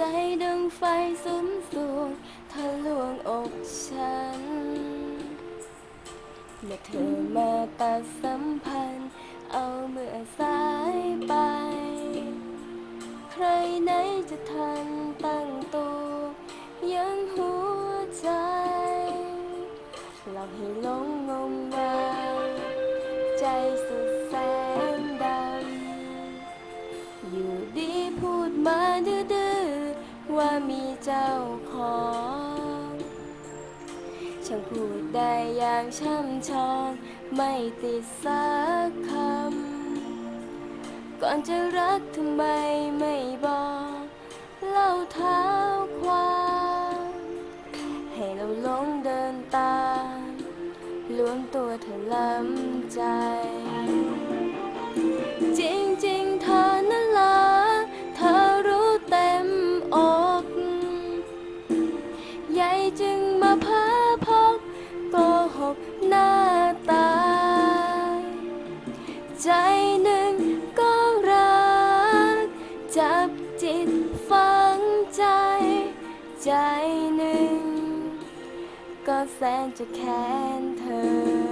ใจดังไฟสุมสวงทะลวงอกฉัน เมื่อเธอมาตัดสัมพันธ์ เอาเมื่อสายไป ใครไหนจะทันตั้งตัวยังหัวใจหลอกให้หลงงมงายใจสุดแสนดำอยู่ดีพูดมาด ว่ามีเจ้าของช่างพูดได้อย่างช่ำชองไม่ติดสักคำ ก่อนจะรักทำไมไม่บอกเล่าเท้าความให้เราหลงเดินตามรวมตัวเธอล้ำใจ จึงมาพาพกโกหกหน้าตา ใจหนึ่งก็รัก จับจิตฝังใจ ใจหนึ่ง ก็แสนจะแค้นเธอ